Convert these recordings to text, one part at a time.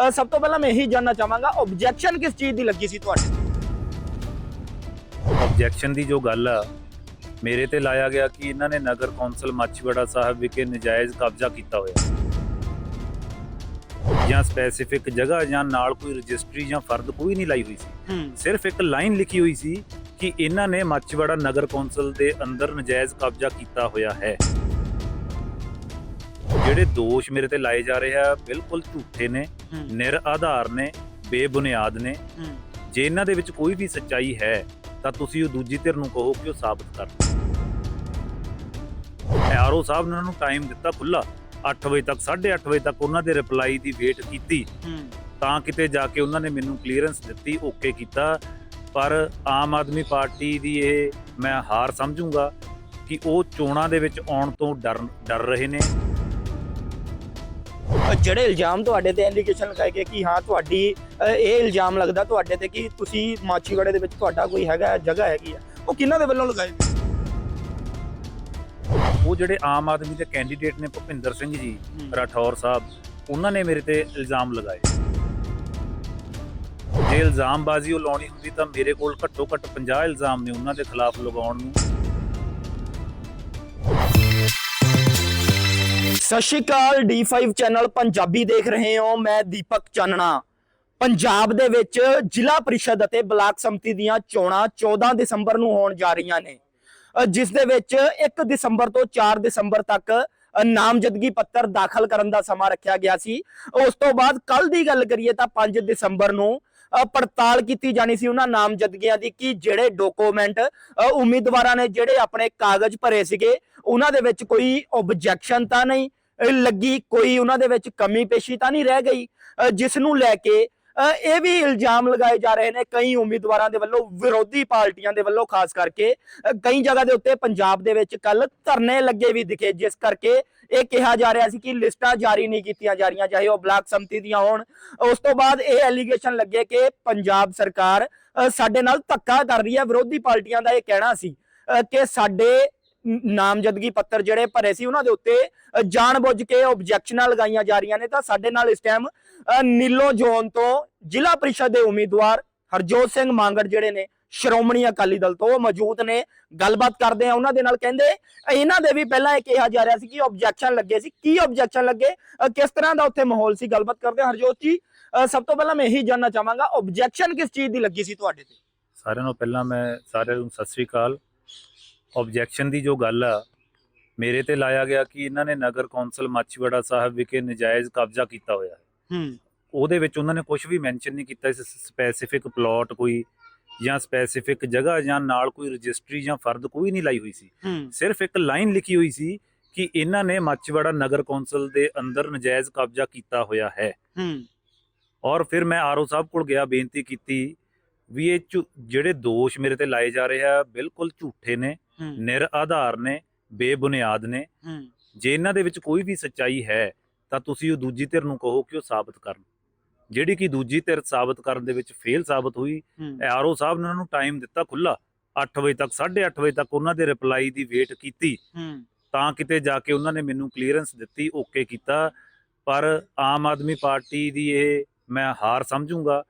ਅ, ਸਭ ਤੋਂ ਪਹਿਲਾਂ ਮੈਂ ਇਹੀ ਜਾਨਣਾ ਚਾਹਾਂਗਾ ਆਬਜੈਕਸ਼ਨ ਕਿਸ ਚੀਜ਼ ਦੀ ਲੱਗੀ ਸੀ ਤੁਹਾਡੇ ਆਬਜੈਕਸ਼ਨ ਦੀ ਜੋ ਗੱਲ ਆ ਮੇਰੇ ਤੇ ਲਾਇਆ ਗਿਆ ਕਿ ਇਹਨਾਂ ਨੇ ਨਗਰ ਕੌਂਸਲ ਮਾਛੀਵਾੜਾ ਸਾਹਿਬ ਵਿਖੇ ਨਜਾਇਜ਼ ਕਬਜ਼ਾ ਕੀਤਾ ਹੋਇਆ ਜਾਂ ਸਪੈਸੀਫਿਕ ਜਗ੍ਹਾ ਜਾਂ ਨਾਲ ਕੋਈ ਰਜਿਸਟਰੀ ਜਾਂ ਫਰਦ ਕੋਈ ਨਹੀਂ ਲਾਈ ਹੋਈ ਸੀ ਹੂੰ ਸਿਰਫ ਇੱਕ ਲਾਈਨ ਲਿਖੀ ਹੋਈ ਸੀ ਕਿ ਇਹਨਾਂ ਨੇ ਮਾਛੀਵਾੜਾ ਨਗਰ ਕੌਂਸਲ ਦੇ ਅੰਦਰ ਨਜਾਇਜ਼ ਕਬਜ਼ਾ ਕੀਤਾ ਹੋਇਆ ਹੈ ਜਿਹੜੇ ਦੋਸ਼ ਮੇਰੇ ਤੇ ਲਾਏ ਜਾ ਰਹੇ ਆ ਬਿਲਕੁਲ ਝੂਠੇ ਨੇ ਨਿਰ ਆਧਾਰ ਨੇ ਬੇਬੁਨਿਆਦ ਨੇ। ਜੇ ਇਹਨਾਂ ਦੇ ਵਿੱਚ ਕੋਈ ਵੀ ਸੱਚਾਈ ਹੈ ਤਾਂ ਤੁਸੀਂ ਉਹ ਦੂਜੀ ਧਿਰ ਨੂੰ ਕਹੋ ਕਿ ਉਹ ਸਾਬਤ ਕਰ ਆਰਓ ਸਾਹਿਬ ਨੇ ਉਹਨਾਂ ਨੂੰ ਟਾਈਮ ਦਿੱਤਾ ਖੁੱਲਾ 8 ਵਜੇ ਤੱਕ 8:30 ਵਜੇ ਤੱਕ ਉਹਨਾਂ ਦੇ ਰਿਪਲਾਈ ਦੀ ਵੇਟ ਕੀਤੀ। ਤਾਂ ਕਿਤੇ ਜਾ ਕੇ ਉਹਨਾਂ ਨੇ ਮੈਨੂੰ ਕਲੀਅਰੈਂਸ ਦਿੱਤੀ ਓਕੇ ਕੀਤਾ। ਪਰ ਆਮ ਆਦਮੀ ਪਾਰਟੀ ਦੀ ਇਹ ਮੈਂ ਹਾਰ ਸਮਝੂੰਗਾ ਕਿ ਉਹ ਚੋਣਾਂ ਦੇ ਵਿੱਚ ਆਉਣ ਤੋਂ ਡਰ ਡਰ ਰਹੇ ਨੇ। ਜਿਹੜੇ ਇਲਜ਼ਾਮ ਤੁਹਾਡੇ ਤੇ ਐਲੀਗੇਸ਼ਨ ਲਗਾਏ ਗਏ ਕਿ ਹਾਂ ਤੁਹਾਡੀ ਇਹ ਇਲਜ਼ਾਮ ਲੱਗਦਾ ਤੁਹਾਡੇ ਤੇ ਕਿ ਤੁਸੀਂ ਮਾਚੀਵਾੜੇ ਦੇ ਵਿੱਚ ਤੁਹਾਡਾ ਕੋਈ ਹੈਗਾ ਜਗ੍ਹਾ ਹੈਗੀ ਆ ਉਹ ਕਿਹਨਾਂ ਦੇ ਵੱਲੋਂ ਲਗਾਏ ਗਏ? ਉਹ ਜਿਹੜੇ ਆਮ ਆਦਮੀ ਦੇ ਕੈਂਡੀਡੇਟ ਨੇ ਭੁਪਿੰਦਰ ਸਿੰਘ ਜੀ ਰਾਠੌਰ ਸਾਹਿਬ ਉਹਨਾਂ ਨੇ ਮੇਰੇ ਤੇ ਇਲਜ਼ਾਮ ਲਗਾਏ। ਜੇ ਇਲਜ਼ਾਮਬਾਜ਼ੀ ਉਹ ਲਾਉਣੀ ਹੁੰਦੀ ਤਾਂ ਮੇਰੇ ਕੋਲ ਘੱਟੋ ਘੱਟ 50 ਇਲਜ਼ਾਮ ਨੇ ਉਹਨਾਂ ਦੇ ਖਿਲਾਫ ਲਗਾਉਣ ਨੂੰ। ਸਤਿ ਸ਼੍ਰੀ ਅਕਾਲ D5 ਚੈਨਲ ਪੰਜਾਬੀ ਦੇਖ ਰਹੇ ਹੋ, ਮੈਂ ਦੀਪਕ ਚਾਨਣਾ। ਪੰਜਾਬ ਦੇ ਵਿੱਚ ਜ਼ਿਲ੍ਹਾ ਪਰਿਸ਼ਦ ਅਤੇ ਬਲਾਕ ਸੰਮਤੀ ਦੀਆਂ ਚੋਣਾਂ 14 ਦਸੰਬਰ ਨੂੰ ਹੋਣ ਜਾ ਰਹੀਆਂ ਨੇ। ਜਿਸ ਦੇ ਵਿੱਚ 1 ਦਸੰਬਰ ਤੋਂ 4 ਦਸੰਬਰ ਤੱਕ ਨਾਮਜ਼ਦਗੀ ਪੱਤਰ ਦਾਖਲ ਕਰਨ ਦਾ ਸਮਾਂ ਰੱਖਿਆ ਗਿਆ ਸੀ। ਉਸ ਤੋਂ ਬਾਅਦ ਕੱਲ ਦੀ ਗੱਲ ਕਰੀਏ ਤਾਂ 5 ਦਸੰਬਰ ਨੂੰ ਪੜਤਾਲ ਕੀਤੀ ਜਾਣੀ ਸੀ ਉਹਨਾਂ ਨਾਮਜ਼ਦਗੀਆਂ ਦੀ ਕਿ ਜਿਹੜੇ ਡਾਕੂਮੈਂਟ ਉਮੀਦਵਾਰਾਂ ਨੇ ਜਿਹੜੇ ਆਪਣੇ ਕਾਗਜ਼ ਭਰੇ ਸੀਗੇ, ਉਹਨਾਂ ਦੇ ਵਿੱਚ ਕੋਈ ਆਬਜੈਕਸ਼ਨ ਤਾਂ ਨਹੀਂ ਲੱਗੀ ਕੋਈ ਉਹਨਾਂ ਦੇ ਵਿੱਚ ਕਮੀ ਪੇਸ਼ੀ ਤਾਂ ਨਹੀਂ ਰਹਿ ਗਈ। ਜਿਸ ਨੂੰ ਲੈ ਕੇ ਇਹ ਵੀ ਇਲਜ਼ਾਮ ਲਗਾਏ ਜਾ ਰਹੇ ਨੇ ਕਈ ਉਮੀਦਵਾਰਾਂ ਦੇ ਵੱਲੋਂ, ਵਿਰੋਧੀ ਪਾਰਟੀਆਂ ਦੇ ਵੱਲੋਂ ਖਾਸ ਕਰਕੇ। ਕਈ ਜਗ੍ਹਾ ਦੇ ਉੱਤੇ ਪੰਜਾਬ ਦੇ ਵਿੱਚ ਕੱਲ ਧਰਨੇ ਲੱਗੇ ਵੀ ਦਿਖੇ, ਜਿਸ ਕਰਕੇ ਇਹ ਕਿਹਾ ਜਾ ਰਿਹਾ ਸੀ ਕਿ ਲਿਸਟਾਂ ਜਾਰੀ ਨਹੀਂ ਕੀਤੀਆਂ ਜਾ ਰਹੀਆਂ, ਚਾਹੇ ਉਹ ਬਲਾਕ ਸੰਮਤੀ ਦੀਆਂ ਹੋਣ। ਉਸ ਤੋਂ ਬਾਅਦ ਇਹ ਐਲੀਗੇਸ਼ਨ ਲੱਗੇ ਕਿ ਪੰਜਾਬ ਸਰਕਾਰ ਸਾਡੇ ਨਾਲ ਧੱਕਾ ਕਰ ਰਹੀ ਹੈ। ਵਿਰੋਧੀ ਪਾਰਟੀਆਂ ਦਾ ਇਹ ਕਹਿਣਾ ਸੀ ਕਿ ਸਾਡੇ ਨਾਮਜ਼ਦਗੀ ਪੱਤਰ ਜਿਹੜੇ ਭਰੇ ਸੀ ਉਹਨਾਂ ਦੇ ਉੱਤੇ ਜਾਣਬੁੱਝ ਕੇ ਆਬਜੈਕਸ਼ਨਾਂ ਲਗਾਈਆਂ ਜਾ ਰਹੀਆਂ ਨੇ। ਤਾਂ ਸਾਡੇ ਨਾਲ ਇਸ ਟਾਈਮ ਨੀਲੋ ਜ਼ੋਨ ਤੋਂ ਜ਼ਿਲ੍ਹਾ ਪ੍ਰੀਸ਼ਦ ਦੇ ਉਮੀਦਵਾਰ ਹਰਜੋਤ ਸਿੰਘ ਮਾਂਗੜ ਜਿਹੜੇ ਨੇ, ਸ਼੍ਰੋਮਣੀ ਅਕਾਲੀ ਦਲ ਤੋਂ ਮੌਜੂਦ ਨੇ। ਗੱਲਬਾਤ ਕਰਦੇ ਆ ਉਹਨਾਂ ਦੇ ਨਾਲ। ਕਹਿੰਦੇ, ਇਹਨਾਂ ਦੇ ਵੀ ਪਹਿਲਾਂ ਇਹ ਕਿਹਾ ਜਾ ਰਿਹਾ ਸੀ ਕਿ ਆਬਜੈਕਸ਼ਨ ਲੱਗੇ ਸੀ। ਕੀ ਆਬਜੈਕਸ਼ਨ ਲੱਗੇ? ਕਿਸ ਤਰ੍ਹਾਂ ਦਾ ਉੱਥੇ ਮਾਹੌਲ ਸੀ? ਗੱਲਬਾਤ ਕਰਦੇ ਹਰਜੋਤ ਜੀ ਸਭ ਤੋਂ ਪਹਿਲਾਂ ਮੈਂ ਇਹੀ ਜਾਨਣਾ ਚਾਹਾਂਗਾ ਆਬਜੈਕਸ਼ਨ ਕਿਸ ਚੀਜ਼ ਦੀ ਲੱਗੀ ਸੀ ਤੁਹਾਡੇ ਤੇ? ਸਾਰਿਆਂ ਨੂੰ ਪਹਿਲਾਂ ਮੈਂ ਸਾਰਿਆਂ ਨੂੰ ਸਤਿ ਸ੍ਰੀ ਅਕਾਲ। ਆਬਜੈਕਸ਼ਨ ਦੀ ਜੋ ਗੱਲ ਆ ਮੇਰੇ ਤੇ ਲਾਇਆ ਗਿਆ ਕਿ ਇਹਨਾਂ ਨੇ ਨਗਰ ਕੌਂਸਲ ਮਾਛੀਵਾੜਾ ਸਾਹਿਬ ਵਿਖੇ ਨਜਾਇਜ਼ ਕਬਜ਼ਾ ਕੀਤਾ ਹੋਇਆ ਹੈ। ਹੂੰ। ਉਹਦੇ ਵਿੱਚ ਉਹਨਾਂ ਨੇ ਕੁਝ ਵੀ ਮੈਂਸ਼ਨ ਨਹੀਂ ਕੀਤਾ ਇਸ ਸਪੈਸੀਫਿਕ ਪਲਾਟ ਕੋਈ ਜਾਂ ਸਪੈਸੀਫਿਕ ਜਗ੍ਹਾ ਜਾਂ ਨਾਲ ਕੋਈ ਰਜਿਸਟਰੀ ਜਾਂ ਫਰਦ ਕੋਈ ਨਹੀਂ ਲਾਈ ਹੋਈ ਸੀ। ਸਿਰਫ ਇੱਕ ਲਾਈਨ ਲਿਖੀ ਹੋਈ ਸੀ ਕਿ ਇਹਨਾਂ ਨੇ ਮਾਛੀਵਾੜਾ ਨਗਰ ਕੌਂਸਲ ਦੇ ਅੰਦਰ ਨਜਾਇਜ਼ ਕਬਜ਼ਾ ਕੀਤਾ ਹੋਇਆ ਹੈ। ਹੂੰ। ਔਰ ਫਿਰ ਮੈਂ ਆਰਓ ਸਾਹਿਬ ਕੋਲ ਗਿਆ ਬੇਨਤੀ ਕੀਤੀ ਵੀ ਇਹ ਝੂ- ਜਿਹੜੇ ਦੋਸ਼ ਮੇਰੇ ਤੇ ਲਾਏ ਜਾ ਰਹੇ ਆ ਬਿਲਕੁਲ ਝੂਠੇ ਨੇ ਹੂੰ। ਨਿਰ ਆਧਾਰ ਨੇ ਬੇਬੁਨਿਆਦ ਨੇ। ਹੂੰ। ਜੇ ਇਹਨਾਂ ਦੇ ਵਿੱਚ ਕੋਈ ਵੀ ਸੱਚਾਈ ਹੈ ਤਾਂ ਤੁਸੀਂ ਉਹ ਦੂਜੀ ਧਿਰ ਨੂੰ ਕਹੋ ਕਿ ਉਹ ਸਾਬਤ ਕਰਨ। ਜਿਹੜੀ ਕਿ ਦੂਜੀ ਧਿਰ ਸਾਬਤ ਕਰਨ ਦੇ ਵਿੱਚ ਫੇਲ ਸਾਬਤ ਹੋਈ ਹੂੰ। ਆਰਓ ਸਾਹਿਬ ਨੇ ਉਹਨਾਂ ਨੂੰ ਟਾਈਮ ਦਿੱਤਾ ਖੁੱਲਾ 8 ਵਜੇ ਤੱਕ 8:30 ਵਜੇ ਤੱਕ ਉਹਨਾਂ ਦੇ ਰਿਪਲਾਈ ਦੀ ਵੇਟ ਕੀਤੀ। ਹੂੰ। ਤਾਂ ਕਿਤੇ ਜਾ ਕੇ ਉਹਨਾਂ ਨੇ ਮੈਨੂੰ ਕਲੀਅਰੈਂਸ ਦਿੱਤੀ ਓਕੇ ਕੀਤਾ। ਪਰ ਆਮ ਆਦਮੀ ਪਾਰਟੀ ਦੀ ਇਹ ਮੈਂ ਹਾਰ ਸਮਝੂੰਗਾ।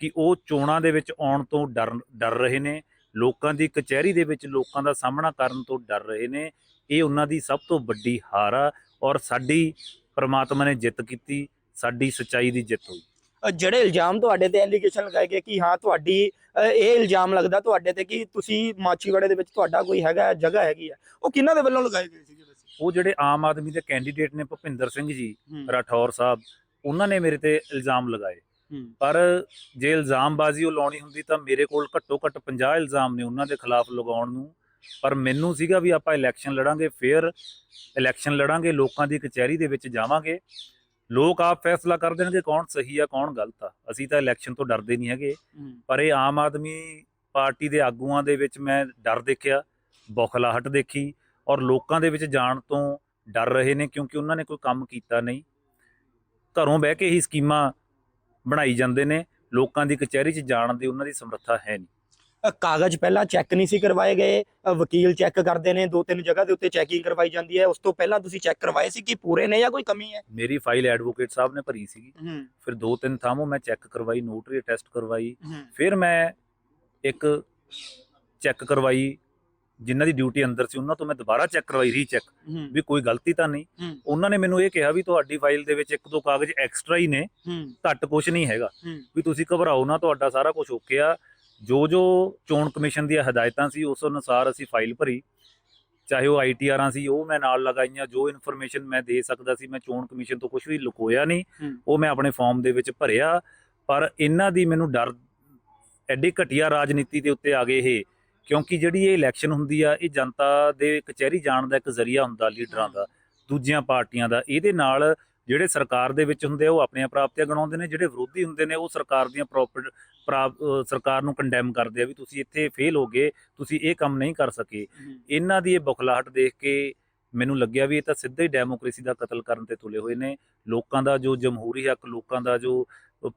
ਕਿ ਉਹ ਚੋਣਾਂ ਦੇ ਵਿੱਚ ਆਉਣ ਤੋਂ ਡਰ ਡਰ ਰਹੇ ਨੇ ਲੋਕਾਂ ਦੀ ਕਚਹਿਰੀ ਦੇ ਵਿੱਚ ਲੋਕਾਂ ਦਾ ਸਾਹਮਣਾ ਕਰਨ ਤੋਂ ਡਰ ਰਹੇ ਨੇ ਇਹ ਉਹਨਾਂ ਦੀ ਸਭ ਤੋਂ ਵੱਡੀ ਹਾਰ ਆ ਔਰ ਸਾਡੀ ਪ੍ਰਮਾਤਮਾ ਨੇ ਜਿੱਤ ਕੀਤੀ ਸਾਡੀ ਸੱਚਾਈ ਦੀ ਜਿੱਤ ਹੋਈ। ਜਿਹੜੇ ਇਲਜ਼ਾਮ ਤੁਹਾਡੇ ਤੇ ਐਲੀਗੇਸ਼ਨ ਲਗਾਏ ਗਏ ਕਿ ਹਾਂ ਤੁਹਾਡੀ ਇਹ ਇਲਜ਼ਾਮ ਲੱਗਦਾ ਤੁਹਾਡੇ ਤੇ ਕਿ ਤੁਸੀਂ ਮਾਚੀਵਾੜੇ ਦੇ ਵਿੱਚ ਤੁਹਾਡਾ ਕੋਈ ਹੈਗਾ ਜਗ੍ਹਾ ਹੈਗੀ ਆ ਉਹ ਕਿਹਨਾਂ ਦੇ ਵੱਲੋਂ ਲਗਾਏ ਗਏ ਸੀਗੇ ਉਹ ਜਿਹੜੇ ਆਮ ਆਦਮੀ ਦੇ ਕੈਂਡੀਡੇਟ ਨੇ ਭੁਪਿੰਦਰ ਸਿੰਘ ਜੀ ਰਾਠੌਰ ਸਾਹਿਬ ਉਹਨਾਂ ਨੇ ਮੇਰੇ ਤੇ ਇਲਜ਼ਾਮ ਲਗਾਏ। ਪਰ ਜੇ ਇਲਜ਼ਾਮਬਾਜ਼ੀ ਉਹ ਲਾਉਣੀ ਹੁੰਦੀ ਤਾਂ ਮੇਰੇ ਕੋਲ ਘੱਟੋ ਘੱਟ 50 ਇਲਜ਼ਾਮ ਨੇ ਉਹਨਾਂ ਦੇ ਖਿਲਾਫ ਲਗਾਉਣ ਨੂੰ। ਪਰ ਮੈਨੂੰ ਸੀਗਾ ਵੀ ਆਪਾਂ ਇਲੈਕਸ਼ਨ ਲੜਾਂਗੇ ਫੇਰ ਇਲੈਕਸ਼ਨ ਲੜਾਂਗੇ ਲੋਕਾਂ ਦੀ ਕਚਹਿਰੀ ਦੇ ਵਿੱਚ ਜਾਵਾਂਗੇ। ਲੋਕ ਆਪ ਫੈਸਲਾ ਕਰ ਦੇਣਗੇ ਕੌਣ ਸਹੀ ਆ ਕੌਣ ਗਲਤ ਆ। ਅਸੀਂ ਤਾਂ ਇਲੈਕਸ਼ਨ ਤੋਂ ਡਰਦੇ ਨਹੀਂ ਹੈਗੇ। ਪਰ ਇਹ ਆਮ ਆਦਮੀ ਪਾਰਟੀ ਦੇ ਆਗੂਆਂ ਦੇ ਵਿੱਚ ਮੈਂ ਡਰ ਦੇਖਿਆ ਬੌਖਲਾਹਟ ਦੇਖੀ ਔਰ ਲੋਕਾਂ ਦੇ ਵਿੱਚ ਜਾਣ ਤੋਂ ਡਰ ਰਹੇ ਨੇ ਕਿਉਂਕਿ ਉਹਨਾਂ ਨੇ ਕੋਈ ਕੰਮ ਕੀਤਾ ਨਹੀਂ। ਘਰੋਂ ਬਹਿ ਕੇ ਹੀ ਸਕੀਮਾਂ ਬਣਾਈ ਜਾਂਦੇ ਨੇ ਲੋਕਾਂ ਦੀ ਕਚਹਿਰੀ 'ਚ ਜਾਣ ਦੀ ਉਹਨਾਂ ਦੀ ਸਮਰੱਥਾ ਹੈ ਨਹੀਂ। ਕਾਗਜ਼ ਪਹਿਲਾਂ ਚੈੱਕ ਨਹੀਂ ਸੀ ਕਰਵਾਏ ਗਏ ਵਕੀਲ ਚੈੱਕ ਕਰਦੇ ਨੇ ਦੋ ਤਿੰਨ ਜਗ੍ਹਾ ਦੇ ਉੱਤੇ ਚੈਕਿੰਗ ਕਰਵਾਈ ਜਾਂਦੀ ਹੈ ਉਸ ਤੋਂ ਪਹਿਲਾਂ ਤੁਸੀਂ ਚੈੱਕ ਕਰਵਾਏ ਸੀ ਕਿ ਪੂਰੇ ਨੇ ਜਾਂ ਕੋਈ ਕਮੀ ਹੈ? ਮੇਰੀ ਫਾਈਲ ਐਡਵੋਕੇਟ ਸਾਹਿਬ ਨੇ ਭਰੀ ਸੀਗੀ। ਫਿਰ ਦੋ ਤਿੰਨ ਥਾਮੋਂ ਮੈਂ ਚੈੱਕ ਕਰਵਾਈ ਨੋਟਰੀ ਟੈਸਟ ਕਰਵਾਈ। ਫਿਰ ਮੈਂ ਇੱਕ ਚੈੱਕ ਕਰਵਾਈ ਜਿਨ੍ਹਾਂ ਦੀ ਡਿਊਟੀ ਅੰਦਰ ਸੀ ਉਹਨਾਂ ਤੋਂ ਮੈਂ ਦੁਬਾਰਾ ਚੈੱਕ ਕਰਵਾਈ ਰੀਚੈਕ ਵੀ ਕੋਈ ਗਲਤੀ ਤਾਂ ਨਹੀਂ। ਉਹਨਾਂ ਨੇ ਮੈਨੂੰ ਇਹ ਕਿਹਾ ਵੀ ਤੁਹਾਡੀ ਫਾਈਲ ਦੇ ਵਿੱਚ ਇੱਕ ਦੋ ਕਾਗਜ਼ ਐਕਸਟਰਾ ਹੀ ਨੇ ਘੱਟ ਕੁਝ ਨਹੀਂ ਹੈਗਾ। ਵੀ ਤੁਸੀਂ ਘਬਰਾਓ ਨਾ ਤੁਹਾਡਾ ਸਾਰਾ ਕੁਝ ਓਕੇ ਆ। ਜੋ ਜੋ ਚੋਣ ਕਮਿਸ਼ਨ ਦੀਆਂ ਹਦਾਇਤਾਂ ਸੀ ਉਸ ਅਨੁਸਾਰ ਅਸੀਂ ਫਾਈਲ ਭਰੀ। ਚਾਹੇ ਉਹ ਆਈਟੀਆਰਾਂ ਸੀ ਉਹ ਮੈਂ ਨਾਲ ਲਗਾਈਆਂ। ਜੋ ਇਨਫੋਰਮੇਸ਼ਨ ਮੈਂ ਦੇ ਸਕਦਾ ਸੀ ਮੈਂ ਚੋਣ ਕਮਿਸ਼ਨ ਤੋਂ ਕੁਝ ਵੀ ਲੁਕੋਇਆ ਨਹੀਂ। ਉਹ ਮੈਂ ਆਪਣੇ ਫਾਰਮ ਦੇ ਵਿੱਚ ਭਰਿਆ। ਪਰ ਇਹਨਾਂ ਦੀ ਮੈਨੂੰ ਡਰ ਐਡੀ ਘਟੀਆ ਰਾਜਨੀਤੀ ਦੇ ਉੱਤੇ ਆ ਗਏ ਇਹ। ਕਿਉਂਕਿ ਜਿਹੜੀ ਇਹ ਇਲੈਕਸ਼ਨ ਹੁੰਦੀ ਆ ਇਹ ਜਨਤਾ ਦੇ ਕਚਹਿਰੀ ਜਾਣ ਦਾ ਇੱਕ ਜ਼ਰੀਆ ਹੁੰਦਾ ਲੀਡਰਾਂ ਦਾ ਦੂਜੀਆਂ ਪਾਰਟੀਆਂ ਦਾ। ਇਹਦੇ ਨਾਲ ਜਿਹੜੇ ਸਰਕਾਰ ਦੇ ਵਿੱਚ ਹੁੰਦੇ ਆ ਉਹ ਆਪਣੀਆਂ ਪ੍ਰਾਪਤੀਆਂ ਗਣਾਉਂਦੇ ਨੇ ਜਿਹੜੇ ਵਿਰੋਧੀ ਹੁੰਦੇ ਨੇ ਉਹ ਸਰਕਾਰ ਦੀਆਂ ਪ੍ਰੋਪਰ ਸਰਕਾਰ ਨੂੰ ਕੰਡੈਮ ਕਰਦੇ ਆ ਵੀ ਤੁਸੀਂ ਇੱਥੇ ਫੇਲ ਹੋ ਗਏ ਤੁਸੀਂ ਇਹ ਕੰਮ ਨਹੀਂ ਕਰ ਸਕੇ। ਇਹਨਾਂ ਦੀ ਇਹ ਬੁਖਲਾਹਟ ਦੇਖ ਕੇ ਮੈਨੂੰ ਲੱਗਿਆ ਵੀ ਇਹ ਤਾਂ ਸਿੱਧਾ ਹੀ ਡੈਮੋਕ੍ਰੇਸੀ ਦਾ ਕਤਲ ਕਰਨ ਤੇ ਤੁਲੇ ਹੋਏ ਨੇ। ਲੋਕਾਂ ਦਾ ਜੋ ਜਮਹੂਰੀ ਹੱਕ ਲੋਕਾਂ ਦਾ ਜੋ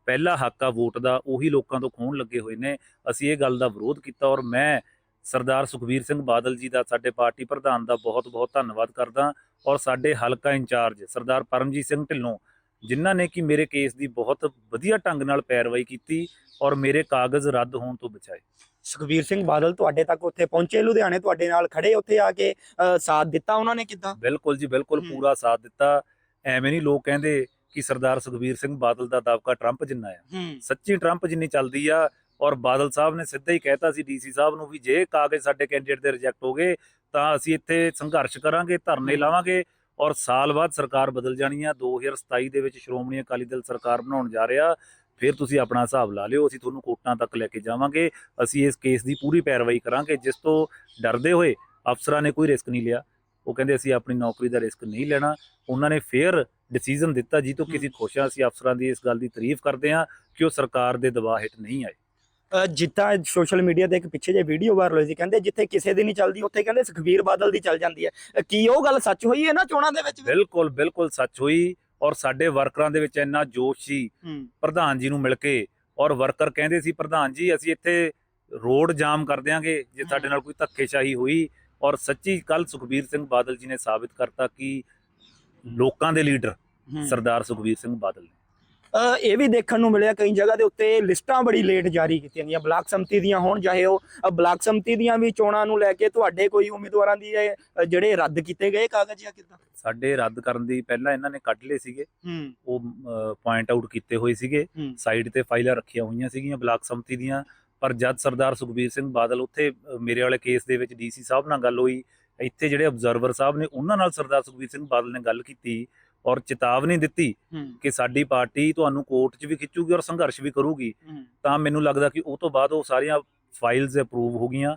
ਪਹਿਲਾ ਹੱਕ ਆ ਵੋਟ ਦਾ ਉਹੀ ਲੋਕਾਂ ਤੋਂ ਖੋਹਣ ਲੱਗੇ ਹੋਏ ਨੇ। ਅਸੀਂ ਇਹ ਗੱਲ ਦਾ ਵਿਰੋਧ ਕੀਤਾ ਔਰ ਮੈਂ ਸਰਦਾਰ ਸੁਖਬੀਰ ਸਿੰਘ ਬਾਦਲ ਜੀ ਦਾ ਸਾਡੇ ਪਾਰਟੀ ਪ੍ਰਧਾਨ ਦਾ ਬਹੁਤ-ਬਹੁਤ ਧੰਨਵਾਦ ਕਰਦਾ ਔਰ ਸਾਡੇ ਹਲਕਾ ਇੰਚਾਰਜ ਸਰਦਾਰ ਪਰਮਜੀਤ ਸਿੰਘ ਢਿੱਲੋਂ ਜਿਨ੍ਹਾਂ ਨੇ ਕਿ ਮੇਰੇ ਕੇਸ ਦੀ ਬਹੁਤ ਵਧੀਆ ਢੰਗ ਨਾਲ ਪੈਰਵਾਈ ਕੀਤੀ ਔਰ ਮੇਰੇ ਕਾਗਜ਼ ਰੱਦ ਹੋਣ ਤੋਂ ਬਚਾਏ। ਸੁਖਬੀਰ ਸਿੰਘ ਬਾਦਲ ਤੁਹਾਡੇ ਤੱਕ ਉੱਥੇ ਪਹੁੰਚੇ? ਲੁਧਿਆਣੇ ਤੁਹਾਡੇ ਨਾਲ ਖੜੇ ਉੱਥੇ ਆ ਕੇ ਸਾਥ ਦਿੱਤਾ ਉਹਨਾਂ ਨੇ ਕਿੱਦਾਂ? ਬਿਲਕੁਲ ਜੀ ਬਿਲਕੁਲ। ਪੂਰਾ ਸਾਥ ਦਿੱਤਾ। ਐਵੇਂ ਨਹੀਂ ਲੋਕ ਕਹਿੰਦੇ ਕਿ ਸਰਦਾਰ ਸੁਖਬੀਰ ਸਿੰਘ ਬਾਦਲ ਦਾ ਦਬਕਾ ਟਰੰਪ ਜਿੰਨਾ ਆ। ਸੱਚੀ ਟਰੰਪ ਜਿੰਨੀ ਚੱਲਦੀ ਆ ਔਰ ਬਾਦਲ ਸਾਹਿਬ ਨੇ ਸਿੱਧਾ ਹੀ ਕਹਿਤਾ ਸੀ ਡੀਸੀ ਸਾਹਿਬ ਨੂੰ ਵੀ ਜੇ ਕਾਗਜ਼ ਸਾਡੇ ਕੈਂਡੀਡੇਟ ਦੇ ਰਿਜੈਕਟ ਹੋ ਗਏ ਤਾਂ ਅਸੀਂ ਇੱਥੇ ਸੰਘਰਸ਼ ਕਰਾਂਗੇ ਧਰਨੇ। ਲਾਵਾਂਗੇ ਔਰ ਸਾਲ ਬਾਅਦ ਸਰਕਾਰ ਬਦਲ ਜਾਣੀ ਆ 2027 ਦੇ ਵਿੱਚ ਸ਼੍ਰੋਮਣੀ ਅਕਾਲੀ ਦਲ ਸਰਕਾਰ ਬਣਾਉਣ ਜਾ ਰਿਹਾ ਫਿਰ ਤੁਸੀਂ ਆਪਣਾ ਹਿਸਾਬ ਲਾ ਲਿਓ ਅਸੀਂ ਤੁਹਾਨੂੰ ਕੋਰਟਾਂ ਤੱਕ ਲੈ ਕੇ ਜਾਵਾਂਗੇ ਅਸੀਂ ਇਸ ਕੇਸ ਦੀ ਪੂਰੀ ਪੈਰਵਾਈ ਕਰਾਂਗੇ ਜਿਸ ਤੋਂ ਡਰਦੇ ਹੋਏ ਅਫਸਰਾਂ ਨੇ ਕੋਈ ਰਿਸਕ ਨਹੀਂ ਲਿਆ। ਉਹ ਕਹਿੰਦੇ ਅਸੀਂ ਆਪਣੀ ਨੌਕਰੀ ਦਾ ਰਿਸਕ ਨਹੀਂ ਲੈਣਾ ਉਹਨਾਂ ਨੇ ਫੇਅਰ ਡਿਸੀਜਨ ਦਿੱਤਾ ਜੀ ਤੋਂ ਕਿਸੇ ਖੁਸ਼ ਹਾਂ ਅਸੀਂ ਅਫਸਰਾਂ ਦੀ ਇਸ ਗੱਲ ਦੀ ਤਾਰੀਫ ਕਰਦੇ ਹਾਂ ਕਿ ਉਹ ਸਰਕਾਰ ਦੇ ਦਬਾਅ ਹੇਠ ਨਹੀਂ ਆਏ। ਜਿੱਦਾਂ ਸੋਸ਼ਲ ਮੀਡੀਆ ਤੇ ਇੱਕ ਪਿੱਛੇ ਜੇ ਵੀਡੀਓ ਵਾਇਰਲ ਹੋਈ ਸੀ ਕਹਿੰਦੇ ਜਿੱਥੇ ਕਿਸੇ ਦੀ ਨਹੀਂ ਚੱਲਦੀ ਉੱਥੇ ਕਹਿੰਦੇ ਸੁਖਬੀਰ ਬਾਦਲ ਦੀ ਚੱਲ ਜਾਂਦੀ ਹੈ। ਕੀ ਉਹ ਗੱਲ ਸੱਚ ਹੋਈ ਹੈ ਨਾ ਚੋਣਾਂ ਦੇ ਵਿੱਚ? ਬਿਲਕੁਲ ਬਿਲਕੁਲ ਸੱਚ ਹੋਈ ਔਰ ਸਾਡੇ ਵਰਕਰਾਂ ਦੇ ਵਿੱਚ ਇੰਨਾ ਜੋਸ਼ ਸੀ ਪ੍ਰਧਾਨ ਜੀ ਨੂੰ ਮਿਲ ਕੇ ਔਰ ਵਰਕਰ ਕਹਿੰਦੇ ਸੀ ਪ੍ਰਧਾਨ ਜੀ ਅਸੀਂ ਇੱਥੇ ਰੋਡ ਜਾਮ ਕਰ ਦਿਆਂਗੇ ਜੇ ਸਾਡੇ ਨਾਲ ਕੋਈ ਧੱਕੇਸ਼ਾਹੀ ਹੋਈ। ਔਰ ਸੱਚੀ ਕੱਲ ਸੁਖਬੀਰ ਸਿੰਘ ਬਾਦਲ ਜੀ ਨੇ ਸਾਬਿਤ ਕਰਤਾ ਕਿ ਲੋਕਾਂ ਦੇ ਲੀਡਰ। ਸਰਦਾਰ ਸੁਖਬੀਰ ਸਿੰਘ ਬਾਦਲ ਨੇ। ਇਹ ਵੀ ਦੇਖਣ ਨੂੰ ਮਿਲਿਆ ਕਈ ਜਗ੍ਹਾ ਦੇ ਉੱਤੇ ਲਿਸਟਾਂ ਬੜੀ ਲੇਟ ਜਾਰੀ ਕੀਤੀਆਂ ਗਈਆਂ। ਬਲਾਕ ਸੰਮਤੀ ਦੀਆਂ ਹੋਣ ਚਾਹੇ ਉਹ ਬਲਾਕ ਸੰਮਤੀ ਦੀਆਂ ਵੀ ਚੋਣਾਂ ਨੂੰ ਲੈ ਕੇ ਤੁਹਾਡੇ ਕੋਈ ਉਮੀਦਵਾਰਾਂ ਦੀ ਜਿਹੜੇ ਰੱਦ ਕੀਤੇ ਗਏ ਕਾਗਜ਼ ਜਾਂ ਕਿੱਦਾਂ? ਸਾਡੇ ਰੱਦ ਕਰਨ ਦੀ ਪਹਿਲਾਂ ਇਹਨਾਂ ਨੇ ਕੱਢ ਲਏ ਸੀਗੇ। ਉਹ ਪੁਆਇੰਟ ਆਊਟ ਕੀਤੇ ਹੋਏ ਸੀਗੇ। ਸਾਈਡ ਤੇ ਫਾਈਲਾਂ ਰੱਖੀਆਂ ਹੋਈਆਂ ਸੀਗੀਆਂ ਬਲਾਕ ਸੰਮਤੀ ਦੀਆਂ। ਪਰ ਜਦ ਸਰਦਾਰ ਸੁਖਬੀਰ ਸਿੰਘ ਬਾਦਲ ਉੱਥੇ ਮੇਰੇ ਵਾਲੇ ਕੇਸ ਦੇ ਵਿੱਚ ਡੀਸੀ ਸਾਹਿਬ ਨਾਲ ਗੱਲ ਹੋਈ ਇੱਥੇ ਜਿਹੜੇ ਅਬਜ਼ਰਵਰ ਸਾਹਿਬ ਨੇ ਉਹਨਾਂ ਨਾਲ ਸਰਦਾਰ ਸੁਖਬੀਰ ਸਿੰਘ ਬਾਦਲ ਨੇ ਗੱਲ ਕੀਤੀ। ਔਰ ਚੇਤਾਵਨੀ ਦਿੱਤੀ ਕਿ ਸਾਡੀ ਪਾਰਟੀ ਤੁਹਾਨੂੰ ਕੋਰਟ 'ਚ ਵੀ ਖਿੱਚੂਗੀ ਔਰ ਸੰਘਰਸ਼ ਵੀ ਕਰੂਗੀ। ਤਾਂ ਮੈਨੂੰ ਲੱਗਦਾ ਕਿ ਉਹ ਤੋਂ ਬਾਅਦ ਉਹ ਸਾਰੀਆਂ ਫਾਈਲਸ ਅਪਰੂਵ ਹੋ ਗਈਆਂ।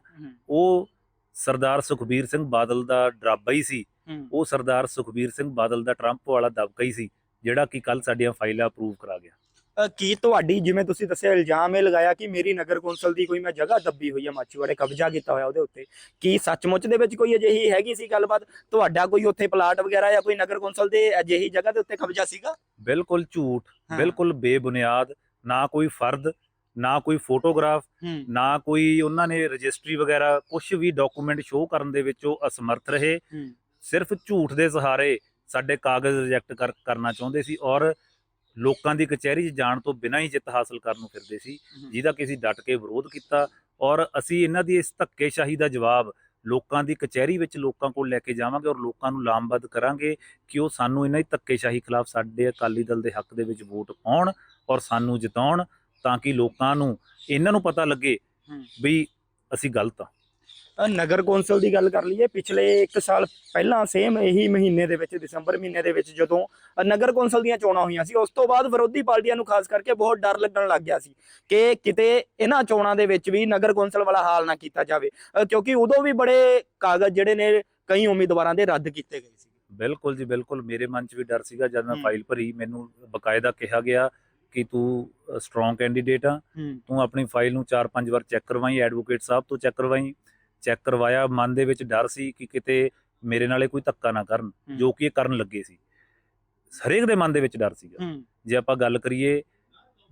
ਉਹ ਸਰਦਾਰ ਸੁਖਬੀਰ ਸਿੰਘ ਬਾਦਲ ਦਾ ਡਰਾਬਾ ਹੀ ਸੀ। ਉਹ ਸਰਦਾਰ ਸੁਖਬੀਰ ਸਿੰਘ ਬਾਦਲ ਦਾ ਟਰੰਪ ਵਾਲਾ ਦਬਕਾ ਹੀ ਸੀ ਜਿਹੜਾ ਕਿ ਕੱਲ ਸਾਡੀਆਂ ਫਾਈਲਾਂ ਅਪਰੂਵ ਕਰਾ ਗਿਆ। ਕੀ ਤੁਹਾਡੀ ਜਿਵੇਂ ਤੁਸੀਂ ਦੱਸਿਆ ਇਲਜ਼ਾਮ ਇਹ ਲਗਾਇਆ ਕਿ ਮੇਰੀ ਨਗਰ ਕੌਂਸਲ ਦੀ ਕੋਈ ਮੈਂ ਜਗ੍ਹਾ ਦੱਬੀ ਹੋਈ ਹੈ ਮਾਚੀਵਾੜੇ ਕਬਜ਼ਾ ਕੀਤਾ ਹੋਇਆ ਉਹਦੇ ਉੱਤੇ। ਕੀ ਸੱਚਮੁੱਚ ਦੇ ਵਿੱਚ ਕੋਈ ਅਜਿਹੀ ਹੈਗੀ ਸੀ ਗੱਲਬਾਤ? ਤੁਹਾਡਾ ਕੋਈ ਉੱਥੇ ਪਲਾਟ ਵਗੈਰਾ ਜਾਂ ਕੋਈ ਨਗਰ ਕੌਂਸਲ ਦੇ ਅਜਿਹੀ ਜਗ੍ਹਾ ਦੇ ਉੱਤੇ ਕਬਜ਼ਾ ਸੀਗਾ? ਬਿਲਕੁਲ ਝੂਠ। ਬਿਲਕੁਲ ਬੇਬੁਨਿਆਦ ਨਾ ਕੋਈ ਫਰਦ ਨਾ ਕੋਈ ਫੋਟੋਗ੍ਰਾਫ ਨਾ ਕੋਈ ਉਹਨਾਂ ਨੇ ਰਜਿਸਟਰੀ ਵਗੈਰਾ ਕੁਝ ਵੀ ਡਾਕੂਮੈਂਟ ਸ਼ੋਅ ਕਰਨ ਦੇ ਵਿੱਚ ਉਹ ਅਸਮਰਥ ਰਹੇ। ਸਿਰਫ ਝੂਠ ਦੇ ਸਹਾਰੇ ਸਾਡੇ ਕਾਗਜ਼ ਰਿਜੈਕਟ ਕਰ ਕਰਨਾ ਚਾਹੁੰਦੇ ਸੀ ਔਰ ਲੋਕਾਂ ਦੀ ਕਚਹਿਰੀ 'ਚ ਜਾਣ ਤੋਂ ਬਿਨਾਂ ਹੀ ਜਿੱਤ ਹਾਸਲ ਕਰਨ ਨੂੰ ਫਿਰਦੇ ਸੀ ਜਿਹਦਾ ਕਿ ਅਸੀਂ ਡਟ ਕੇ ਵਿਰੋਧ ਕੀਤਾ ਔਰ ਅਸੀਂ ਇਹਨਾਂ ਦੀ ਇਸ ਧੱਕੇਸ਼ਾਹੀ ਦਾ ਜਵਾਬ ਲੋਕਾਂ ਦੀ ਕਚਹਿਰੀ ਵਿੱਚ ਲੋਕਾਂ ਕੋਲ ਲੈ ਕੇ ਜਾਵਾਂਗੇ ਔਰ ਲੋਕਾਂ ਨੂੰ ਲਾਮਬੱਧ ਕਰਾਂਗੇ ਕਿ ਉਹ ਸਾਨੂੰ ਇਹਨਾਂ ਦੀ ਧੱਕੇਸ਼ਾਹੀ ਖਿਲਾਫ ਸਾਡੇ ਅਕਾਲੀ ਦਲ ਦੇ ਹੱਕ ਦੇ ਵਿੱਚ ਵੋਟ ਪਾਉਣ ਔਰ ਸਾਨੂੰ ਜਿਤਾਉਣ ਤਾਂ ਕਿ ਲੋਕਾਂ ਨੂੰ ਇਹਨਾਂ ਨੂੰ ਪਤਾ ਲੱਗੇ। ਵੀ ਅਸੀਂ ਗਲਤ ਆ ਨਗਰ ਕੌਂਸਲ ਦੀ ਗੱਲ ਕਰ ਲਈਏ ਪਿਛਲੇ 1 ਸਾਲ ਪਹਿਲਾਂ ਸੇਮ ਇਹੀ ਮਹੀਨੇ ਦੇ ਵਿੱਚ ਦਸੰਬਰ ਮਹੀਨੇ ਦੇ ਵਿੱਚ ਜਦੋਂ ਨਗਰ ਕੌਂਸਲ ਦੀਆਂ ਚੋਣਾਂ ਹੋਈਆਂ ਸੀ ਉਸ ਤੋਂ ਬਾਅਦ ਵਿਰੋਧੀ ਪਾਰਟੀਆਂ ਨੂੰ ਖਾਸ ਕਰਕੇ ਬਹੁਤ ਡਰ ਲੱਗਣ ਲੱਗ ਗਿਆ ਸੀ ਕਿ ਕਿਤੇ ਇਹਨਾਂ ਚੋਣਾਂ ਦੇ ਵਿੱਚ ਵੀ ਨਗਰ ਕੌਂਸਲ ਵਾਲਾ ਹਾਲ ਨਾ ਕੀਤਾ ਜਾਵੇ ਕਿਉਂਕਿ ਉਦੋਂ ਵੀ ਬੜੇ ਕਾਗਜ਼ ਜਿਹੜੇ ਨੇ ਕਈ ਉਮੀਦਵਾਰਾਂ ਦੇ ਰੱਦ ਕੀਤੇ ਗਏ ਸੀ। ਬਿਲਕੁਲ ਜੀ ਬਿਲਕੁਲ। ਮੇਰੇ ਮਨ 'ਚ ਵੀ ਡਰ ਸੀਗਾ ਜਦ ਮੈਂ। ਫਾਈਲ ਭਰੀ ਮੈਨੂੰ ਬਕਾਇਦਾ ਕਿਹਾ ਗਿਆ ਕਿ ਤੂੰ ਸਟਰੋਂਗ ਕੈਂਡੀਡੇਟ ਆ। ਤੂੰ ਆਪਣੀ ਫਾਈਲ ਨੂੰ 4-5 ਵਾਰ ਚੈੱਕ ਕਰਵਾਈ ਐਡਵੋਕੇਟ ਸਾਹਿਬ ਤੋਂ ਚੈੱਕ ਕਰਵਾਈ। ਚੈੱਕ ਕਰਵਾਇਆ ਮਨ ਦੇ ਵਿੱਚ ਡਰ ਸੀ ਕਿ ਕਿਤੇ ਮੇਰੇ ਨਾਲੇ ਕੋਈ ਧੱਕਾ ਨਾ ਕਰਨ। ਜੋ ਕਿ ਇਹ ਕਰਨ ਲੱਗੇ ਸੀ। ਹਰੇਕ ਦੇ ਮਨ ਦੇ ਵਿੱਚ ਡਰ ਸੀਗਾ। ਜੇ ਆਪਾਂ ਗੱਲ ਕਰੀਏ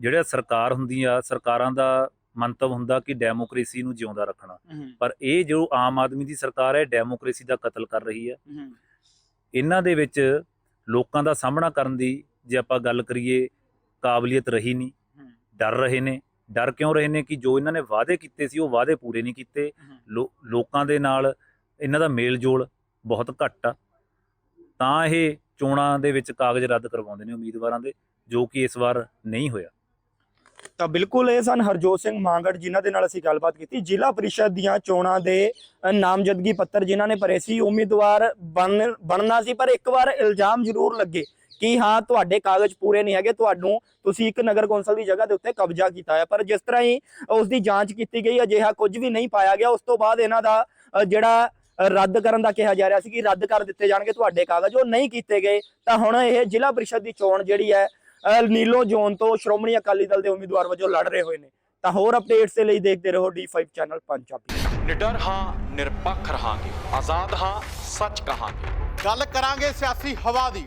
ਜਿਹੜਾ ਸਰਕਾਰ ਹੁੰਦੀ ਆ ਸਰਕਾਰਾਂ ਦਾ ਮੰਤਵ ਹੁੰਦਾ ਕਿ ਡੈਮੋਕ੍ਰੇਸੀ ਨੂੰ ਜਿਉਂਦਾ ਰੱਖਣਾ। ਪਰ ਇਹ ਜੋ ਆਮ ਆਦਮੀ ਦੀ ਸਰਕਾਰ ਹੈ ਡੈਮੋਕ੍ਰੇਸੀ ਦਾ ਕਤਲ ਕਰ ਰਹੀ ਹੈ। ਇਹਨਾਂ ਦੇ ਵਿੱਚ ਲੋਕਾਂ ਦਾ ਸਾਹਮਣਾ ਕਰਨ ਦੀ ਜੇ ਆਪਾਂ ਗੱਲ ਕਰੀਏ ਕਾਬਲੀਅਤ ਰਹੀ ਨਹੀਂ। ਡਰ ਰਹੇ ਨੇ। ਡਰ ਕਿਉਂ ਰਹੇ ਨੇ ਕਿ ਜੋ ਇਹਨਾਂ ਨੇ ਵਾਅਦੇ ਕੀਤੇ ਸੀ ਉਹ ਵਾਅਦੇ ਪੂਰੇ ਨਹੀਂ ਕੀਤੇ। ਲੋਕਾਂ ਦੇ ਨਾਲ ਇਹਨਾਂ ਦਾ ਮੇਲ ਜੋਲ ਬਹੁਤ ਘੱਟ ਆ। ਤਾਂ ਇਹ ਚੋਣਾਂ ਦੇ ਵਿੱਚ ਕਾਗਜ਼ ਰੱਦ ਕਰਵਾਉਂਦੇ ਨੇ ਉਮੀਦਵਾਰਾਂ ਦੇ, ਜੋ ਕਿ ਇਸ ਵਾਰ ਨਹੀਂ ਹੋਇਆ। ਤਾਂ ਬਿਲਕੁਲ ਇਹ ਸਨ ਹਰਜੋਤ ਸਿੰਘ ਮਾਂਗੜ, ਜਿਨ੍ਹਾਂ ਦੇ ਨਾਲ ਅਸੀਂ ਗੱਲਬਾਤ ਕੀਤੀ। ਜ਼ਿਲ੍ਹਾ ਪਰਿਸ਼ਦ ਦੀਆਂ ਚੋਣਾਂ ਦੇ ਨਾਮਜ਼ਦਗੀ ਪੱਤਰ ਜਿਨ੍ਹਾਂ ਨੇ ਭਰੇ ਸੀ, ਉਮੀਦਵਾਰ ਬਣ, ਬਣਨਾ ਸੀ, ਪਰ ਇੱਕ ਵਾਰ ਇਲਜ਼ਾਮ ਜ਼ਰੂਰ ਲੱਗੇ। ਕਿ ਹਾਂ ਤੁਹਾਡੇ ਕਾਗਜ਼ ਪੂਰੇ ਨਹੀਂ ਹੈਗੇ ਤੁਹਾਨੂੰ ਤੁਸੀਂ ਇੱਕ ਨਗਰ ਕੌਂਸਲ ਦੀ ਜਗ੍ਹਾ ਦੇ ਉੱਤੇ ਕਬਜ਼ਾ ਕੀਤਾ ਹੈ। ਪਰ ਜਿਸ ਤਰ੍ਹਾਂ ਹੀ ਉਸ ਦੀ ਜਾਂਚ ਕੀਤੀ ਗਈ ਅਜਿਹਾ ਕੁਝ ਵੀ ਨਹੀਂ ਪਾਇਆ ਗਿਆ ਉਸ ਤੋਂ ਬਾਅਦ ਇਹਨਾਂ ਦਾ ਜਿਹੜਾ ਰੱਦ ਕਰਨ ਦਾ ਕਿਹਾ ਜਾ ਰਿਹਾ ਸੀ ਕਿ ਰੱਦ ਕਰ ਦਿੱਤੇ ਜਾਣਗੇ ਤੁਹਾਡੇ ਕਾਗਜ਼ ਉਹ ਨਹੀਂ ਕੀਤੇ ਗਏ। ਤਾਂ ਹੁਣ ਇਹ ਜ਼ਿਲ੍ਹਾ ਪਰਿਸ਼ਦ ਦੀ ਚੋਣ ਜਿਹੜੀ ਹੈ ਨੀਲੋ ਜ਼ੋਨ ਤੋਂ ਸ਼੍ਰੋਮਣੀ ਅਕਾਲੀ ਦਲ ਦੇ ਉਮੀਦਵਾਰ ਵਜੋਂ ਲੜ ਰਹੇ ਹੋਏ ਨੇ। ਤਾਂ ਹੋਰ ਅਪਡੇਟਸ ਦੇ ਲਈ ਦੇਖਦੇ ਰਹੋ D5 ਚੈਨਲ ਪੰਜਾਬੀ। ਨਿਡਰ ਹਾਂ ਨਿਰਪੱਖ ਰਹਾਂਗੇ ਆਜ਼ਾਦ ਹਾਂ ਸੱਚ ਕਹਾਂਗੇ। ਗੱਲ ਕਰਾਂਗੇ ਸਿਆਸੀ ਹਵਾ ਦੀ।